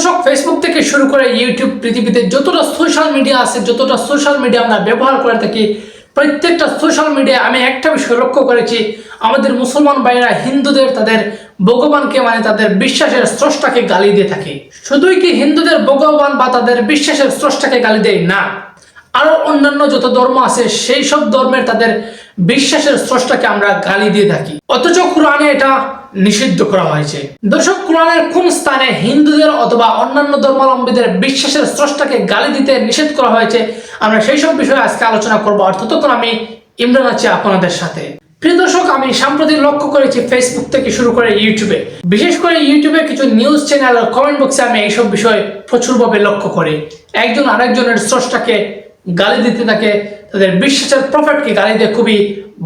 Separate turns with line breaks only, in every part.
দর্শক ফেসবুক থেকে শুরু করে ইউটিউব পৃথিবীতে যতটা সোশ্যাল মিডিয়া আছে, যতটা সোশ্যাল মিডিয়া আমরা ব্যবহার করে থাকি, প্রত্যেকটা সোশ্যাল মিডিয়া আমি একটা বিষয় লক্ষ্য করেছি, আমাদের মুসলমান ভাইরা হিন্দুদের তাদের ভগবানকে মানে তাদের বিশ্বাসের স্রষ্টাকে গালি দিয়ে থাকে। শুধুই কি হিন্দুদের ভগবান বা তাদের বিশ্বাসের স্রষ্টাকে গালি দেয়? না। আরও অন্যান্য যত ধর্ম আছে, সেই সব ধর্মের তাদের বিশ্বাসের স্রষ্টাকে আমরা গালি দিয়ে থাকি। অথচ কোরআনে এটা নিষিদ্ধ করা হয়েছে। দর্শক, কোরআনের কোন স্থানে হিন্দুদের অথবা অন্যান্য ধর্মাবলম্বীদের বিশ্বাসের স্রষ্টাকে গালি দিতে নিষেধ করা হয়েছে, আমরা সেই সব বিষয়ে আজকে আলোচনা করব। আর ততক্ষণ আমি ইমরান আছি আপনাদের সাথে। প্রিয় দর্শক, আমি সাম্প্রতিক লক্ষ্য করেছি ফেসবুক থেকে শুরু করে ইউটিউবে বিশেষ করে ইউটিউবে কিছু নিউজ চ্যানেল কমেন্ট বক্সে আমি এইসব বিষয় প্রচুরভাবে লক্ষ্য করি। একজন আরেকজনের স্রষ্টাকে গালি দিতে থাকে, তাদের বিশ্বাসের প্রফেটকে গালি দিয়ে খুবই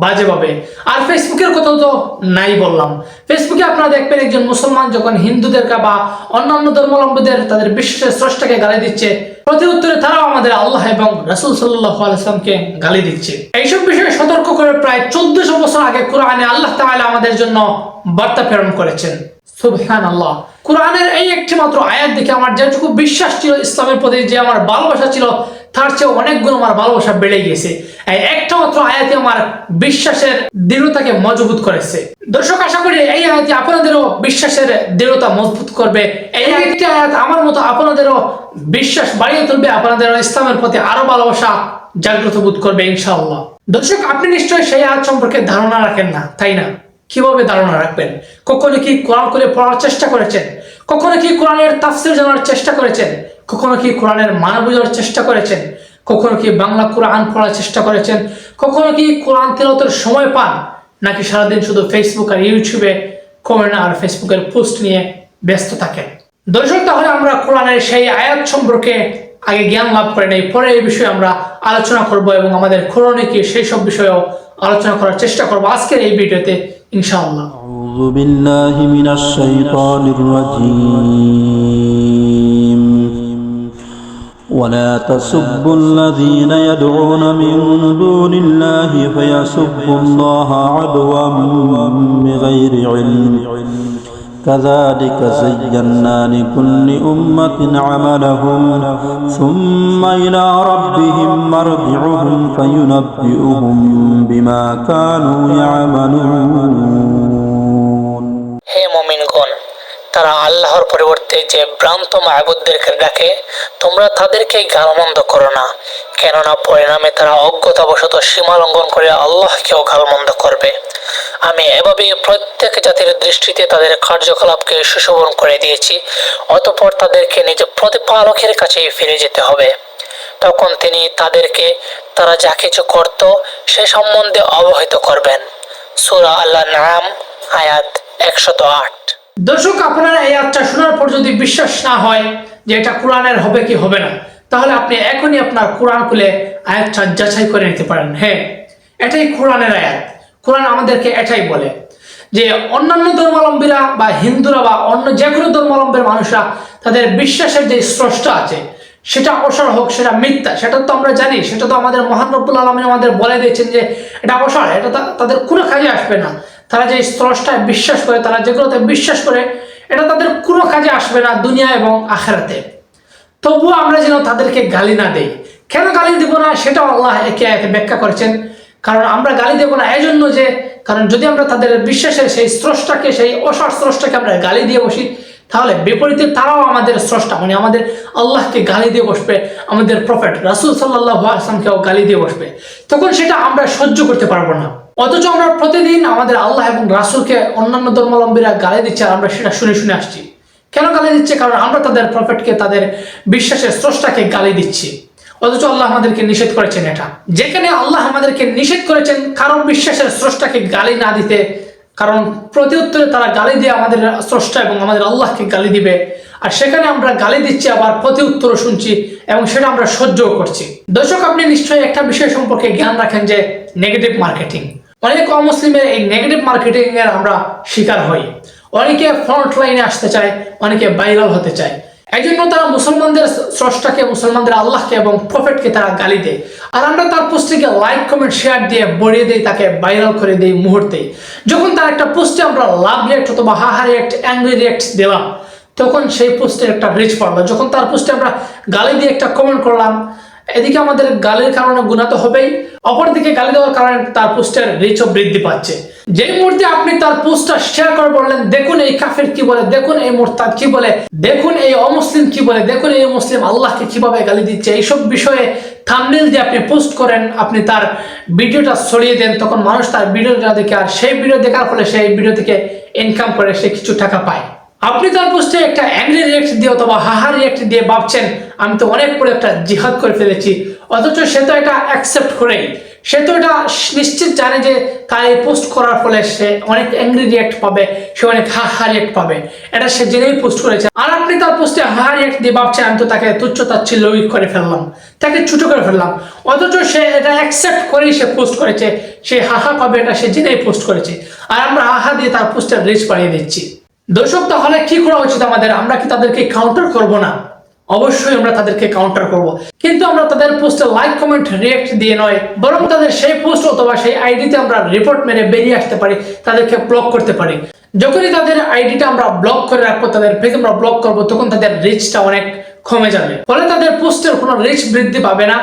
বাজেভাবে। আর ফেসবুকের কথা তো নাই বললাম। ফেসবুকে আপনারা দেখবেন একজন মুসলমান যখন হিন্দুদেরকে বা অন্যান্য ধর্মাবলম্বীদের তাদের বিশ্বাসের স্রষ্টাকে গালি দিচ্ছে, প্রতি উত্তরে তারাও আমাদের আল্লাহ এবং রাসুল সাল্লাহ আলাইসলামকে গালি দিচ্ছে। এইসব বিষয়ে সতর্ক করে প্রায় চোদ্দশো বছর আগে কোরআনে আল্লাহ তাআলা আমাদের জন্য বার্তা প্রেরণ করেছেন। সুবহান আল্লাহ কোরআনের এই একটি মাত্র আয়াত দেখে আমার যেটুকু বিশ্বাস ছিল, ইসলামের প্রতি যে আমার ভালোবাসা ছিল তার চেয়ে অনেক গুণ আমার ভালোবাসা বেড়ে গেছে একটা মাত্র আয়াতে আমার বিশ্বাসের দৃঢ়তাকে মজবুত করেছে। দর্শক, আশা করি এই আয়াতটি আপনাদেরও বিশ্বাসের দৃঢ়তা মজবুত করবে। এই একটি আয়াত আমার মতো আপনাদেরও বিশ্বাস বাড়িয়ে তুলবে। আপনাদের ইসলামের প্রতি আরও ভালোবাসা জাগ্রত বোধ করবে, ইনশাআল্লাহ। দর্শক, আপনি নিশ্চয়ই সেই আয়াত সম্পর্কে ধারণা রাখেন না, তাই না? কীভাবে ধারণা রাখবেন? কখনো কি কোরআন করে পড়ার চেষ্টা করেছেন? কখনো কি কোরআনের তাফসির জানার চেষ্টা করেছেন? কখনো কি কোরআনের মানে বোঝার চেষ্টা করেছেন? কখনো কি বাংলা কোরআন পড়ার চেষ্টা করেছেন? কখনো কি কোরআন তেলতের সময় পান? নাকি সারাদিন শুধু ফেসবুক আর ইউটিউবে কমেন্ট আর ফেসবুকের পোস্ট নিয়ে ব্যস্ত থাকেন? দর্শক, তাহলে আমরা কোরআনের সেই আয়াত সম্পর্কে আগে জ্ঞান লাভ করে নেই। পরে এই বিষয়ে আমরা আলোচনা করব এবং আমাদের করণীয় সেই সব বিষয়েও আলোচনা করার চেষ্টা করব আজকের এই ভিডিওতে, ইনশাআল্লাহ।
বিল্লাহি মিনাশ শাইতানির রাজিম। ولا تسبوا الذين يدعون من دون الله فيسبوا الله عدوا بغير علم. كذلك زينا لكل أمة عملهم ثم إلى ربهم مرجعهم فينبئهم بما كانوا يعملون.
তারা আল্লাহর পরিবর্তে যে ভ্রান্ত মাহবুদদেরকে ডাকে, তোমরা তাদেরকে গালমন্দ করো না। কেননা পরিণামে তারা অজ্ঞতাবশত সীমা লঙ্ঘন করে আল্লাহকেও গালমন্দ করবে। আমি এভাবে প্রত্যেক জাতির দৃষ্টিতে তাদের কার্যকলাপকে সুশোভন করে দিয়েছি, অতঃপর তাদেরকে নিজ প্রতিপালকের কাছেই ফিরে যেতে হবে। তখন তিনি তাদেরকে, তারা যা কিছু করত, সে সম্বন্ধে অবহিত করবেন। সূরা আল্লাহ নাম আয়াত একশত আট।
দর্শক, আপনারা এই আয়াতটা শোনার পর যদি বিশ্বাস না হয় যে এটা কোরআনের হবে কি হবে না, তাহলে আপনি এখনই আপনার কোরআন খুলে আয়াতটা যাচাই করে নিতে পারেন। হ্যাঁ এটাই কোরআনের আয়াত। কোরআন আমাদেরকে এটাই বলে যে অন্যান্য ধর্মাবলম্বীরা বা হিন্দুরা বা অন্য যে কোনো ধর্মাবলম্বীর মানুষরা, তাদের বিশ্বাসের যে স্রষ্টা আছে, সেটা অসার হোক, সেটা মিথ্যা, সেটা তো আমরা জানি, সেটা তো আমাদের মহান রব্বুল আলমিন আমাদের বলে দিয়েছেন যে এটা অসার, এটা তাদের কোনো কাজে আসবে না। তারা যে স্রষ্টায় বিশ্বাস করে, তারা যেগুলোতে বিশ্বাস করে, এটা তাদের কোনো কাজে আসবে না দুনিয়া এবং আখেরাতে। তবুও আমরা যেন তাদেরকে গালি না দেই। কেন গালি দেব না সেটাও আল্লাহ একে একে ব্যাখ্যা করেছেন। কারণ আমরা গালি দেব না এই জন্য যে, কারণ যদি আমরা তাদের বিশ্বাসের সেই স্রষ্টাকে, সেই অসার স্রষ্টাকে আমরা গালি দিয়ে বসি, তাহলে বিপরীতে তারাও আমাদের স্রষ্টা মানে আমাদের আল্লাহকে গালি দিয়ে বসবে, আমাদের প্রফেট রাসুল সাল্লাহ আসলামকেও গালি দিয়ে বসবে। তখন সেটা আমরা সহ্য করতে পারব না। অথচ আমরা প্রতিদিন আমাদের আল্লাহ এবং রাসুলকে অন্যান্য ধর্মাবলম্বীরা গালি দিচ্ছে আর আমরা সেটা শুনে শুনে আসছি। কেন গালি দিচ্ছে? কারণ আমরা তাদের প্রফেটকে, তাদের বিশ্বাসের স্রষ্টাকে গালি দিচ্ছি। অথচ আল্লাহ আমাদেরকে নিষেধ করেছেন এটা। যেখানে আল্লাহ আমাদেরকে নিষেধ করেছেন, কারণ বিশ্বাসের স্রষ্টাকে গালি না দিতে, কারণ প্রতি উত্তরে তারা গালি দিয়ে আমাদের স্রষ্টা এবং আমাদের আল্লাহকে গালি দিবে। আর সেখানে আমরা গালি দিচ্ছি, আবার প্রতি উত্তরও শুনছি এবং সেটা আমরা সহ্যও করছি। দর্শক, আপনি নিশ্চয়ই একটা বিষয় সম্পর্কে জ্ঞান রাখেন যে নেগেটিভ মার্কেটিং অনেক অমুসলিমের এই নেগেটিভ মার্কেটিং এর আমরা শিকার হই। অনেকে ফ্রন্ট লাইনে আসতে চায়, অনেকে ভাইরাল হতে চায়। এই জন্য তারা মুসলমানদের স্রষ্টাকে, মুসলমানদের আল্লাহকে এবং প্রফেটকে তারা গালি দেয়। আর আমরা তার পোস্টটিকে লাইক কমেন্ট শেয়ার দিয়ে বড়িয়ে দিই, তাকে ভাইরাল করে দিই মুহূর্তেই যখন তার একটা পোস্টে আমরা লাভ রিয়াক্ট অথবা হাহা রিয়াক্ট অ্যাংরি রিয়াক্ট দিলাম, তখন সেই পোস্টের একটা রিচ পড়ল যখন তার পোস্টে আমরা গালি দিয়ে একটা কমেন্ট করলাম এদিকে আমাদের গালির কারণে গুণা তো হবেই, অপরদিকে গালি দেওয়ার কারণে তার পোস্টের রিচও বৃদ্ধি পাচ্ছে। যে মুহূর্তে আপনি তার পোস্টটা শেয়ার করে বললেন, দেখুন এই কাফের কি বলে, দেখুন এই মোরতাদ কি বলে, দেখুন এই অমুসলিম কি বলে, দেখুন এই মুসলিম আল্লাহকে কীভাবে গালি দিচ্ছে, এইসব বিষয়ে থামনেল দিয়ে আপনি পোস্ট করেন, আপনি তার ভিডিওটা ছড়িয়ে দেন, তখন মানুষ তার ভিডিওটা দেখে, আর সেই ভিডিও দেখার ফলে সেই ভিডিও থেকে ইনকাম করে, সে কিছু টাকা পায়। আপনি তার পোস্টে একটা অ্যাংরি রিয়েক্ট দিয়ে অথবা হাহা রিয়েক্ট দিয়ে ভাবছেন, আমি তো অনেক বড় একটা জিহাদ করে ফেলেছি, অথচ সে তো এটা অ্যাকসেপ্ট করেই। সে তো এটা নিশ্চিত জানে যে তার এই পোস্ট করার ফলে সে অনেক অ্যাংরি রিয়েক্ট পাবে, সে অনেক হা হা রিয়েক্ট পাবে। এটা সে জেনেই পোস্ট করেছে। আর আপনি তার পোস্টে হা রিয়েক্ট দিয়ে ভাবছেন, আমি তো তাকে তুচ্ছ তাচ্ছিল্য করে ফেললাম, তাকে ছুটো করে ফেললাম। অথচ সে এটা অ্যাকসেপ্ট করেই সে পোস্ট করেছে, সে হাহা পাবে এটা সে জেনেই পোস্ট করেছে। আর আমরা হাহা দিয়ে তার পোস্টের রিচ বাড়িয়ে দিচ্ছি। দর্শক, তাহলে কি করা উচিত আমাদের? আমরা কি তাদেরকে কাউন্টার করব না? অবশ্যই আমরা তাদেরকে কাউন্টার করব। কিন্তু আমরা তাদের পোস্টে লাইক কমেন্ট রিয়েক্ট দিয়ে নয়, বরং তাদের সেই পোস্ট অথবা সেই আইডিতে আমরা রিপোর্ট মেরে বেরিয়ে আসতে পারি, তাদেরকে ব্লক করতে পারি। যখনই তাদের আইডিটা আমরা ব্লক করে রাখব, তাদের পেজ আমরা ব্লক করব, তখন তাদের রিচটা অনেক কমে যাবে। ফলে তাদের পোস্টের কোনো রিচ বৃদ্ধি পাবে না,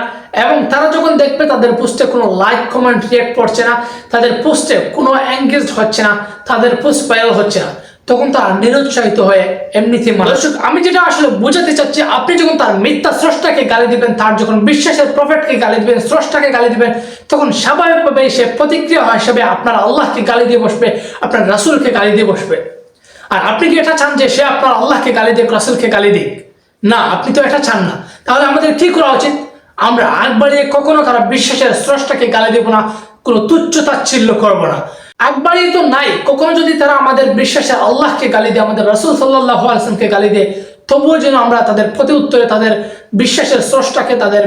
এবং তারা যখন দেখবে তাদের পোস্টে কোনো লাইক কমেন্ট রিয়েক্ট পড়ছে না, তাদের পোস্টে কোনো এঙ্গেজড হচ্ছে না, তাদের পোস্ট ভাইরাল হচ্ছে না। তখন তারা নিরুৎসাহিত হয়ে এমনিতে দর্শক, আমি যেটা আসলে বোঝাতে চাচ্ছি, আপনি যখন তার মিথ্যা স্রষ্টাকে গালি দিবেন, তার যখন বিশ্বাসের প্রফেটকে গালি দিবেন, স্রষ্টাকে গালি দিবেন, তখন স্বাভাবিকভাবে সে প্রতিক্রিয়া হিসেবে আপনার আল্লাহকে গালি দিয়ে বসবে, আপনার রাসূলকে গালি দিয়ে বসবে। আর আপনি কি এটা চান যে সে আপনার আল্লাহকে গালি দিক, রাসুলকে গালি দিক? না, আপনি তো এটা চান না। তাহলে আমাদের কি করা উচিত? আমরা আগ বাড়িয়ে কখনো তারা বিশ্বাসের স্রষ্টাকে গালি দেব না, কোনো তুচ্ছ তাচ্ছিল্য করব না। বাড়িয়ে তো নাই। কখনো যদি তারা আমাদের বিশ্বাসে আল্লাহকে গালি দেয়, আমাদের রসুল সাল্লাহ আলসেনকে গালি দেয়, তবুও যেন আমরা তাদের প্রতি উত্তরে, তাদের বিশ্বাসের স্রষ্টাকে, তাদের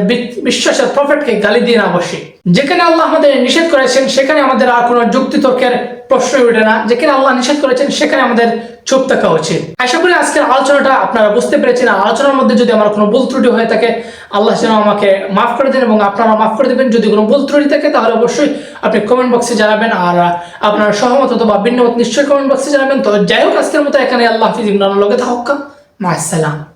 বিশ্বাসের প্রফেটকে গালি দিয়ে না বসি। যেখানে আল্লাহ আমাদের নিষেধ করেছেন, সেখানে আমাদের আর কোনো যুক্তি তর্কের প্রশ্নই ওঠে না যেখানে আল্লাহ নিষেধ করেছেন, সেখানে আমাদের চুপ থাকা উচিত। আশা করি আজকের আলোচনাটা আপনারা বুঝতে পেরেছেন। আলোচনার মধ্যে যদি আমার কোনো ভুল ত্রুটি হয়ে থাকে, আল্লাহ যেন আমাকে মাফ করে দেন এবং আপনারা মাফ করে দেবেন। যদি কোনো ভুল ত্রুটি থাকে, তাহলে অবশ্যই আপনি কমেন্ট বক্সে জানাবেন। আর আপনার সহমত অথবা ভিন্নমত নিশ্চয়ই কমেন্ট বক্সে জানাবেন। তো যাই হোক, আজকের মতো এখানে আল্লাহ হাফিজ ইমরান লগে থাকা মা আসসালাম